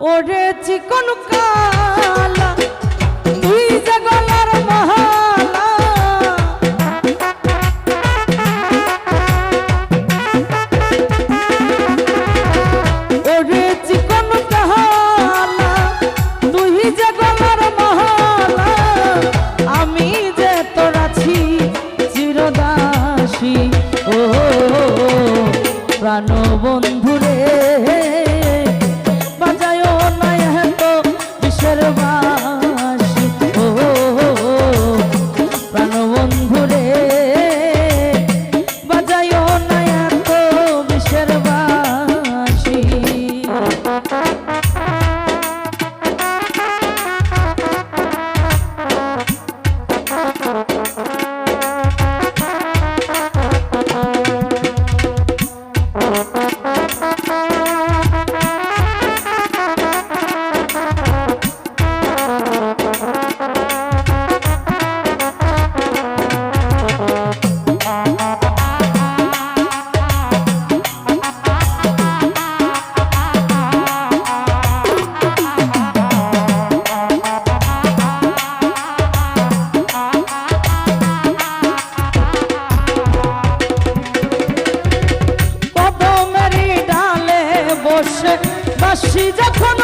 ওরে চিকন কালা বসে বাসি যখন